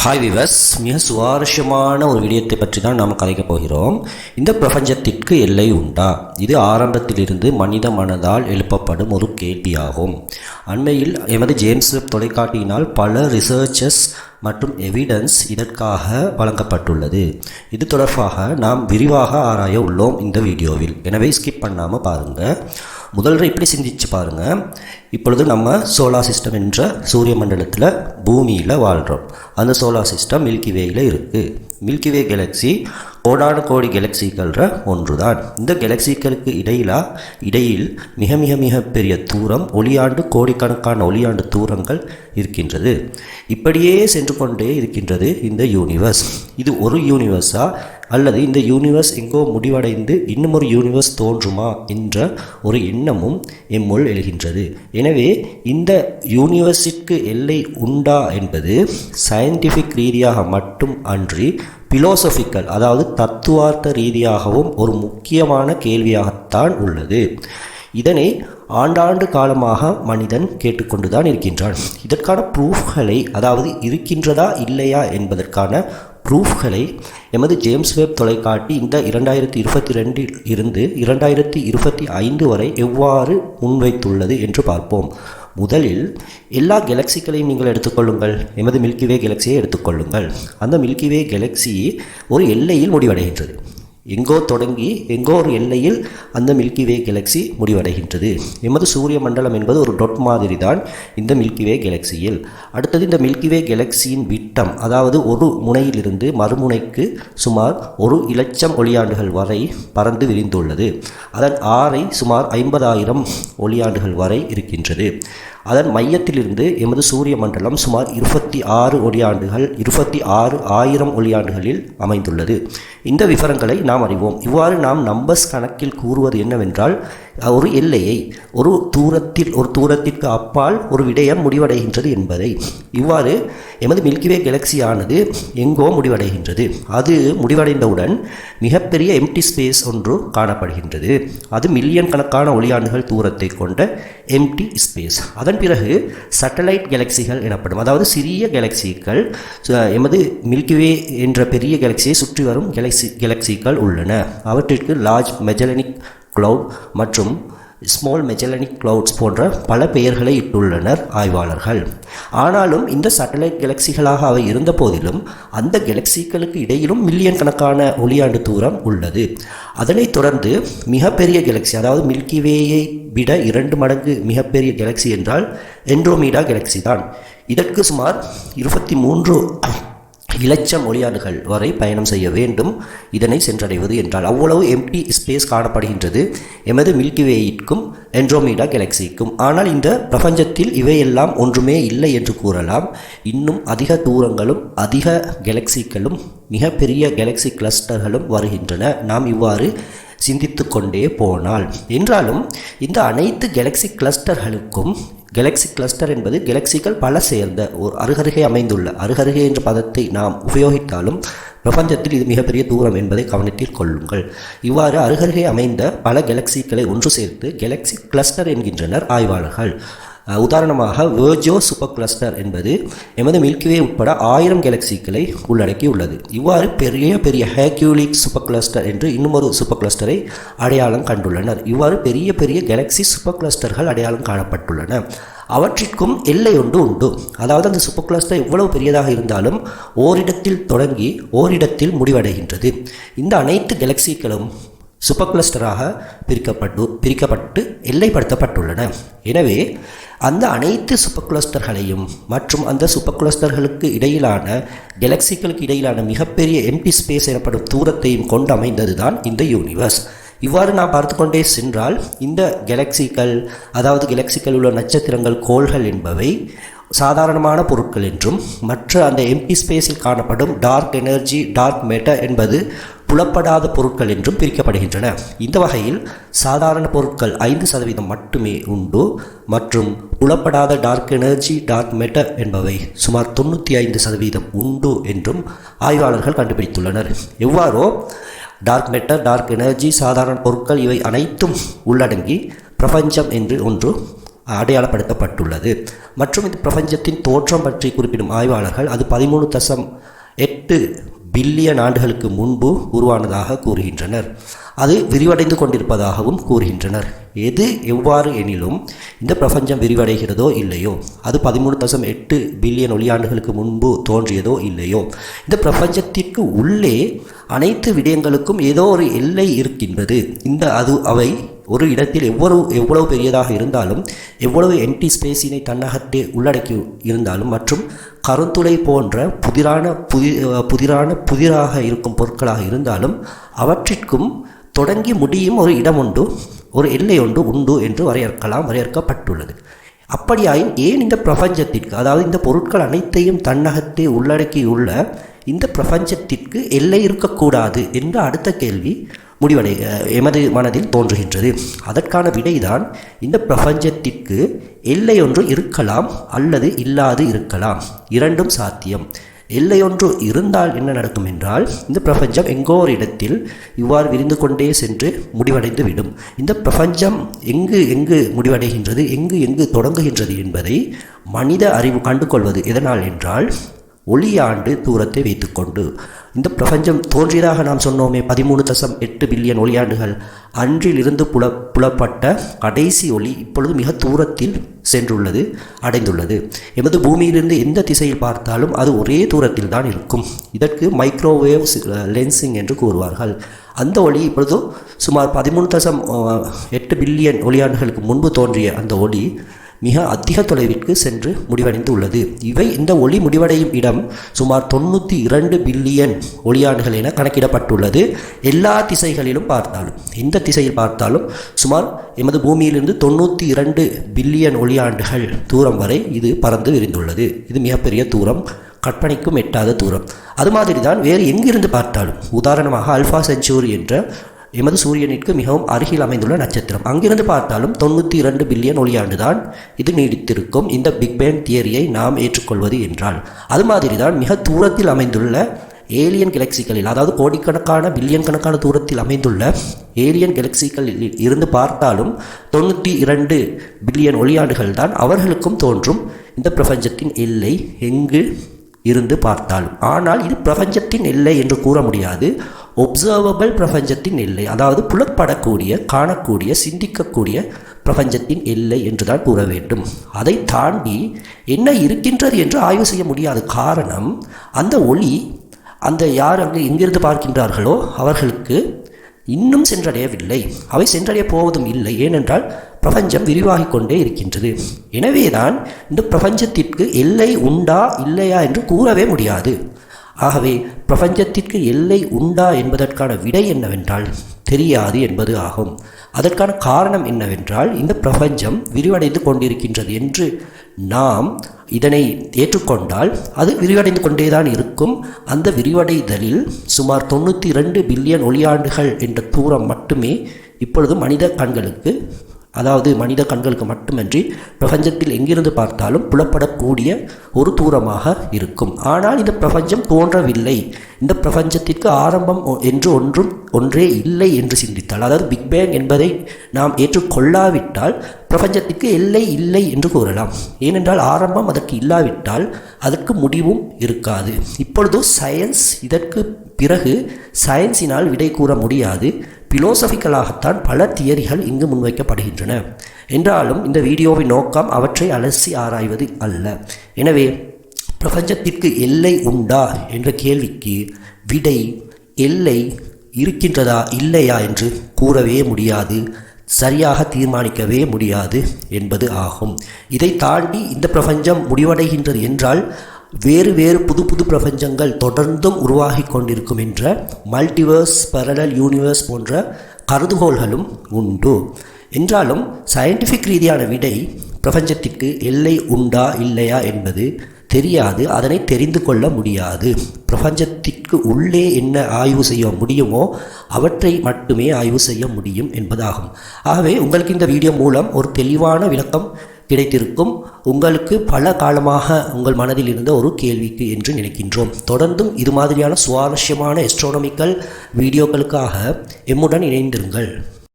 Hi விவஸ் மிக சுவாரஸ்யமான ஒரு விடயத்தை பற்றி தான் நாம் கதைக்கப் போகிறோம். இந்த பிரபஞ்சத்திற்கு எல்லை உண்டா? இது ஆரம்பத்திலிருந்து மனித மனதால் எழுப்பப்படும் ஒரு கேள்வியாகும். அண்மையில் எமது ஜேம்ஸ் வெப் தொலைக்காட்டியினால் பல ரிசர்ச்சஸ் மற்றும் எவிடன்ஸ் இதற்காக வழங்கப்பட்டுள்ளது. இது தொடர்பாக நாம் விரிவாக ஆராய உள்ளோம் இந்த வீடியோவில். எனவே ஸ்கிப் பண்ணாமல் பாருங்கள் முதல்ல இப்படி சிந்திச்சு பாருங்கள் இப்பொழுது நம்ம சோலார் சிஸ்டம் என்ற சூரிய மண்டலத்தில் பூமியில் வாழ்கிறோம் அந்த சோலார் சிஸ்டம் மில்கி வேயில் இருக்குது மில்கி வே கேலக்ஸி கோடான கோடி கேலக்சிகள்ற ஒன்று தான் இந்த கேலக்சிகளுக்கு இடையிலா இடையில் மிக மிக மிக பெரிய தூரம் ஒளியாண்டு கோடிக்கணக்கான ஒளியாண்டு தூரங்கள் இருக்கின்றது. இப்படியே சென்று கொண்டே இருக்கின்றது இந்த யூனிவர்ஸ் இது ஒரு யூனிவர்ஸா அல்லது இந்த யூனிவர்ஸ் எங்கோ முடிவடைந்து இன்னும் ஒரு யூனிவர்ஸ் தோன்றுமா என்ற ஒரு எண்ணமும் எம்முள் எழுகின்றது. எனவே இந்த யூனிவர்ஸிற்கு எல்லை உண்டா என்பது சயின்டிஃபிக் ரீதியாக மட்டும் அன்றி பிலோசபிக்கல் அதாவது தத்துவார்த்த ரீதியாகவும் ஒரு முக்கியமான கேள்வியாகத்தான் உள்ளது. இதனை ஆண்டாண்டு காலமாக மனிதன் கேட்டுக்கொண்டுதான் இருக்கின்றான். இதற்கான ப்ரூஃப்களை அதாவது இருக்கின்றதா இல்லையா என்பதற்கான ப்ரூஃப்களை எமது ஜேம்ஸ் வெப் தொலைக்காட்டி இந்த இரண்டாயிரத்தி இருபத்தி ரெண்டில் இருந்து இரண்டாயிரத்தி இருபத்தி ஐந்து வரை எவ்வாறு முன்வைத்துள்ளது என்று பார்ப்போம். முதலில் எல்லா கெலக்சிகளையும் நீங்கள் எடுத்துக்கொள்ளுங்கள். எமது மில்கிவே கெலக்சியை எடுத்துக்கொள்ளுங்கள். அந்த மில்கிவே கெலக்சி ஒரு எல்லையில் முடிவடைகின்றது. எங்கோ தொடங்கி எங்கோ ஒரு எல்லையில் அந்த மில்கி வே கேலக்ஸி முடிவடைகின்றது. எமது சூரிய மண்டலம் என்பது ஒரு டொட் மாதிரி தான் இந்த மில்கி வே கேலக்சியில் அடுத்தது இந்த மில்கி வே கேலக்சியின் விட்டம் அதாவது ஒரு முனையிலிருந்து மறுமுனைக்கு சுமார் ஒரு இலட்சம் ஒளியாண்டுகள் வரை பறந்து விரிந்துள்ளது. அதன் ஆறை சுமார் ஐம்பதாயிரம் ஒளியாண்டுகள் வரை இருக்கின்றது. அதன் மையத்திலிருந்து எமது சூரிய மண்டலம் சுமார் இருபத்தி ஆறு ஒளியாண்டுகள் இருபத்தி ஆறு ஆயிரம் ஒளியாண்டுகளில் அமைந்துள்ளது. இந்த விவரங்களை நாம் அறிவோம். இவ்வாறு நாம் நம்பர்ஸ் கணக்கில் கூறுவது என்னவென்றால் ஒரு எல்லையை ஒரு தூரத்தில் ஒரு தூரத்திற்கு அப்பால் ஒரு விடயம் முடிவடைகின்றது என்பதை. இவ்வாறு எமது மில்கிவே கெலக்சியானது எங்கோ முடிவடைகின்றது. அது முடிவடைந்தவுடன் மிகப்பெரிய எம்டி ஸ்பேஸ் ஒன்று காணப்படுகின்றது. அது மில்லியன் கணக்கான ஒளியாண்டுகள் தூரத்தை கொண்ட எம்டி ஸ்பேஸ் அதன் பிறகு சட்டலைட் கேலக்சிகள் எனப்படும் அதாவது சிறிய கேலக்சிகள் எமது மில்கிவே என்ற பெரிய கேலக்சியை சுற்றி வரும் கேலக்சி கேலக்சிகள் உள்ளன. அவற்றிற்கு லார்ஜ் மெஜலனிக் கிளவுட் மற்றும் ஸ்மால் மெஜலனிக் கிளவுட்ஸ் போன்ற பல பெயர்களை இட்டுள்ளனர் ஆய்வாளர்கள். ஆனாலும் இந்த சேட்டலைட் கெலக்சிகளாக அவை இருந்த போதிலும் அந்த கெலக்சிகளுக்கு இடையிலும் மில்லியன் கணக்கான ஒளியாண்டு தூரம் உள்ளது. அதனைத் தொடர்ந்து மிகப்பெரிய கெலக்சி அதாவது மில்கிவேயை விட இரண்டு மடங்கு மிகப்பெரிய கெலக்சி என்றால் என்ட்ரோமீடா கெலக்சி தான். இதற்கு சுமார் இருபத்தி மூன்று இலட்சம் ஒளியாண்டுகள் வரை பயணம் செய்ய வேண்டும். இதனை சென்றடைவது என்றால் அவ்வளவு எம்டி ஸ்பேஸ் காணப்படுகின்றது. எமது மில்கிவேயிற்கும் என்ட்ரோமீடா கேலக்சிக்கும் ஆனால் இந்த பிரபஞ்சத்தில் இவையெல்லாம் ஒன்றுமே இல்லை என்று கூறலாம். இன்னும் அதிக தூரங்களும் அதிக கேலக்சிகளும் மிகப்பெரிய கேலக்சி கிளஸ்டர்களும் வருகின்றன. நாம் இவ்வாறு சிந்தித்து கொண்டே போனால். என்றாலும் இந்த அனைத்து கெலக்சி கிளஸ்டர்களுக்கும் கெலக்சி கிளஸ்டர் என்பது கெலக்சிகள் பல சேர்ந்த ஒரு அருகருகே அமைந்துள்ள அருகருகே என்ற பதத்தை நாம் உபயோகித்தாலும் பிரபஞ்சத்தில் இது மிகப்பெரிய தூரம் என்பதை கவனத்தில் கொள்ளுங்கள். இவ்வாறு அருகருகே அமைந்த பல கெலக்சிகளை ஒன்று சேர்த்து கெலக்சி கிளஸ்டர் என்கின்றனர் ஆய்வாளர்கள். உதாரணமாக வேர்ஜோ சூப்பர் கிளஸ்டர் என்பது எமது மில்கிவே உட்பட ஆயிரம் கேலக்சிகளை உள்ளடக்கியுள்ளது. இவ்வாறு பெரிய பெரிய ஹேக்யூலிக் சூப்பர் கிளஸ்டர் என்று இன்னும் சூப்பர் கிளஸ்டரை அடையாளம் கண்டுள்ளனர். இவ்வாறு பெரிய பெரிய கேலக்சி சூப்பர் கிளஸ்டர்கள் அடையாளம் காணப்பட்டுள்ளன. அவற்றிற்கும் எல்லை ஒன்று உண்டு. அதாவது அந்த சூப்பர் கிளஸ்டர் எவ்வளவு பெரியதாக இருந்தாலும் ஓரிடத்தில் தொடங்கி ஓரிடத்தில் முடிவடைகின்றது. இந்த அனைத்து கெலக்சிகளும் சூப்பர் கிளஸ்டராக பிரிக்கப்பட்டு பிரிக்கப்பட்டு எல்லைப்படுத்தப்பட்டுள்ளன. எனவே அந்த அனைத்து சூப்பர் கிளஸ்டர்களையும் மற்றும் அந்த சூப்பர் கிளஸ்டர்களுக்கு இடையிலான கெலக்சிகளுக்கு இடையிலான மிகப்பெரிய எம்டி ஸ்பேஸ் எனப்படும் தூரத்தையும் கொண்டு அமைந்தது தான் இந்த யூனிவர்ஸ் இவ்வாறு நான் பார்த்து கொண்டே சென்றால் இந்த கெலக்சிகள் அதாவது கெலக்சிகள் உள்ள நட்சத்திரங்கள் கோள்கள் என்பவை சாதாரணமான பொருட்கள் என்றும் மற்ற அந்த எம்டி ஸ்பேஸில் காணப்படும் டார்க் எனர்ஜி டார்க் மேட்டர் என்பது புலப்படாத பொருட்கள் என்றும் பிரிக்கப்படுகின்றன. இந்த வகையில் சாதாரண பொருட்கள் ஐந்து சதவீதம் மட்டுமே உண்டு. மற்றும் புலப்படாத டார்க் எனர்ஜி டார்க் மெட்டர் என்பவை சுமார் தொண்ணூற்றி ஐந்து சதவீதம் உண்டு என்றும் ஆய்வாளர்கள் கண்டுபிடித்துள்ளனர். எவ்வாறோ டார்க் மெட்டர் டார்க் எனர்ஜி சாதாரண பொருட்கள் இவை அனைத்தும் உள்ளடங்கி பிரபஞ்சம் என்று ஒன்று அடையாளப்படுத்தப்பட்டுள்ளது. மற்றும் இந்த பிரபஞ்சத்தின் தோற்றம் பற்றி குறிப்பிடும் ஆய்வாளர்கள் அது பதிமூணு தசம் எட்டு பில்லியன் ஆண்டுகளுக்கு முன்பு உருவானதாக கூறுகின்றனர். அது விரிவடைந்து கொண்டிருப்பதாகவும் கூறுகின்றனர். எது எவ்வாறு எனிலும் இந்த பிரபஞ்சம் விரிவடைகிறதோ இல்லையோ அது பதிமூணு தசம் எட்டு பில்லியன் ஒளியாண்டுகளுக்கு முன்பு தோன்றியதோ இல்லையோ இந்த பிரபஞ்சத்திற்கு உள்ளே அனைத்து விடயங்களுக்கும் ஏதோ ஒரு எல்லை இருக்கின்றது. இந்த அது அவை ஒரு இடத்தில் எவ்வளவு எவ்வளவு பெரியதாக இருந்தாலும் எவ்வளவு என்டி ஸ்பேஸினை தன்னகத்தே உள்ளடக்கி இருந்தாலும் மற்றும் கருந்துளை போன்ற புதிரான புதி புதிரான புதிராக இருக்கும் பொருட்களாக இருந்தாலும் அவற்றிற்கும் தொடங்கி முடியும் ஒரு இடம் உண்டு ஒரு எல்லை ஒன்று உண்டு என்று வரையறுக்கலாம் வரையறுக்கப்பட்டுள்ளது. அப்படியாயின் ஏன் இந்த பிரபஞ்சத்திற்கு அதாவது இந்த பொருட்கள் அனைத்தையும் தன்னகத்தே உள்ளடக்கியுள்ள இந்த பிரபஞ்சத்திற்கு எல்லை இருக்கக்கூடாது? என்ற அடுத்த கேள்வி முடிவடை எமது மனதில் தோன்றுகின்றது. அதற்கான விடைதான் இந்த பிரபஞ்சத்திற்கு எல்லை ஒன்று இருக்கலாம் அல்லது இல்லாது இருக்கலாம். இரண்டும் சாத்தியம். எல்லையொன்று இருந்தால் என்ன நடக்கும் என்றால் இந்த பிரபஞ்சம் எங்கோ ஒரு இடத்தில் இவ்வாறு விரிந்து கொண்டே சென்று முடிவடைந்து விடும் இந்த பிரபஞ்சம் எங்கு எங்கு முடிவடைகின்றது எங்கு எங்கு தொடங்குகின்றது என்பதை மனித அறிவு கண்டுகொள்வது எதனால் என்றால் ஒளியாண்டு தூரத்தை வைத்துக்கொண்டு. இந்த பிரபஞ்சம் தோன்றியதாக நாம் சொன்னோமே பதிமூணு தசம் எட்டு பில்லியன் ஒளியாண்டுகள். அன்றிலிருந்து புல புலப்பட்ட கடைசி ஒளி இப்பொழுது மிக தூரத்தில் சென்றுள்ளது அடைந்துள்ளது. எமது பூமியிலிருந்து எந்த திசையில் பார்த்தாலும் அது ஒரே தூரத்தில் தான் இருக்கும். இதற்கு மைக்ரோவேவ் லென்சிங் என்று கூறுவார்கள். அந்த ஒளி இப்பொழுது சுமார் பதிமூணு தசம் எட்டு பில்லியன் ஒளியாண்டுகளுக்கு முன்பு தோன்றிய அந்த ஒளி மிக அதிக தொலைவிற்கு சென்று முடிவடைந்து உள்ளது இவை இந்த ஒளி முடிவடையும் இடம் சுமார் தொண்ணூற்றி இரண்டு பில்லியன் ஒளியாண்டுகள் என கணக்கிடப்பட்டுள்ளது. எல்லா திசைகளிலும் பார்த்தாலும் எந்த திசையில் பார்த்தாலும் சுமார் எமது பூமியிலிருந்து தொண்ணூற்றி இரண்டு பில்லியன் ஒளியாண்டுகள் தூரம் வரை இது பறந்து விரிந்துள்ளது. இது மிகப்பெரிய தூரம் கற்பனைக்கும் எட்டாத தூரம். அது மாதிரி தான் வேறு எங்கிருந்து பார்த்தாலும் உதாரணமாக அல்ஃபா செஞ்சூரி என்ற எமது சூரியனிற்கு மிகவும் அருகில் அமைந்துள்ள நட்சத்திரம். அங்கிருந்து பார்த்தாலும் தொண்ணூற்றி இரண்டு பில்லியன் ஒளியாண்டு தான் இது நீடித்திருக்கும். இந்த பிக்பேங் தியரியை நாம் ஏற்றுக்கொள்வது என்றால் அது மாதிரி தான் மிக தூரத்தில் அமைந்துள்ள ஏலியன் கெலக்சிகளில் அதாவது கோடிக்கணக்கான பில்லியன் கணக்கான தூரத்தில் அமைந்துள்ள ஏலியன் கெலக்சிகளில் இருந்து பார்த்தாலும் தொண்ணூற்றி இரண்டு பில்லியன் ஒளியாண்டுகள் தான் அவர்களுக்கும் தோன்றும். இந்த பிரபஞ்சத்தின் எல்லை எங்கு இருந்து பார்த்தாலும். ஆனால் இது பிரபஞ்சத்தின் எல்லை என்று கூற முடியாது. ஒப்சர்வபிள் பிரபஞ்சத்தின் எல்லை அதாவது புலப்படக்கூடிய காணக்கூடிய சிந்திக்கக்கூடிய பிரபஞ்சத்தின் எல்லை என்றுதான் கூற வேண்டும். அதை தாண்டி என்ன இருக்கின்றது என்று ஆய்வு செய்ய முடியாத காரணம் அந்த ஒளி அந்த யார் அங்கு எங்கிருந்து பார்க்கின்றார்களோ அவர்களுக்கு இன்னும் சென்றடையவில்லை. அவை சென்றடைய போவதும் இல்லை ஏனென்றால் பிரபஞ்சம் விரிவாகிக் கொண்டே இருக்கின்றது. எனவேதான் இந்த பிரபஞ்சத்திற்கு எல்லை உண்டா இல்லையா என்று கூறவே முடியாது. ஆகவே பிரபஞ்சத்திற்கு எல்லை உண்டா என்பதற்கான விடை என்னவென்றால் தெரியாது என்பது ஆகும். அதற்கான காரணம் என்னவென்றால் இந்த பிரபஞ்சம் விரிவடைந்து கொண்டிருக்கின்றது என்று நாம் இதனை ஏற்றுக்கொண்டால் அது விரிவடைந்து கொண்டேதான் இருக்கும். அந்த விரிவடைதலில் சுமார் தொண்ணூற்றி ரெண்டு பில்லியன் ஒளியாண்டுகள் என்ற தூரம் மட்டுமே இப்பொழுது மனித கண்களுக்கு அதாவது மனித கண்களுக்கு மட்டுமின்றி பிரபஞ்சத்தில் எங்கிருந்து பார்த்தாலும் புலப்படக்கூடிய ஒரு தூரமாக இருக்கும். ஆனால் இந்த பிரபஞ்சம் தோன்றவில்லை. இந்த பிரபஞ்சத்திற்கு ஆரம்பம் என்று ஒன்றும் ஒன்றே இல்லை என்று சிந்தித்தால் அதாவது பிக் பேங் என்பதை நாம் ஏற்றுக்கொள்ளாவிட்டால் பிரபஞ்சத்திற்கு எல்லை இல்லை என்று கூறலாம். ஏனென்றால் ஆரம்பம் அதற்கு இல்லாவிட்டால் அதற்கு முடிவும் இருக்காது. இப்பொழுது சயின்ஸ் இதற்கு பிறகு சயின்ஸினால் விடை கூற முடியாது. பிலோசபிக்கலாகத்தான் பல தியரிகள் இங்கு முன்வைக்கப்படுகின்றன. என்றாலும் இந்த வீடியோவின் நோக்கம் அவற்றை அலசி ஆராய்வது அல்ல. எனவே பிரபஞ்சத்திற்கு எல்லை உண்டா என்ற கேள்விக்கு விடை எல்லை இருக்கின்றதா இல்லையா என்று கூறவே முடியாது சரியாக தீர்மானிக்கவே முடியாது என்பது ஆகும். இதை தாண்டி இந்த பிரபஞ்சம் முடிவடைகின்றது என்றால் வேறு வேறு புது புது பிரபஞ்சங்கள் தொடர்ந்தும் உருவாகி கொண்டிருக்கும் என்ற மல்டிவர்ஸ் பரலல் யூனிவர்ஸ் போன்ற கருதுகோள்களும் உண்டு. என்றாலும் சயின்டிஃபிக் ரீதியான விடை பிரபஞ்சத்திற்கு எல்லை உண்டா இல்லையா என்பது தெரியாது. அதனை தெரிந்து கொள்ள முடியாது. பிரபஞ்சத்திற்கு உள்ளே என்ன ஆய்வு செய்ய முடியுமோ அவற்றை மட்டுமே ஆய்வு செய்ய முடியும் என்பதாகும். ஆகவே உங்களுக்கு இந்த வீடியோ மூலம் ஒரு தெளிவான விளக்கம் கிடைத்திருக்கும். உங்களுக்கு பல காலமாக உங்கள் மனதில் இருந்த ஒரு கேள்விக்கு என்று நினைக்கின்றோம். தொடர்ந்தும் இது மாதிரியான சுவாரஸ்யமான எஸ்ட்ரானமிக்கல் வீடியோக்களுக்காக எம்முடன் இணைந்திருங்கள்.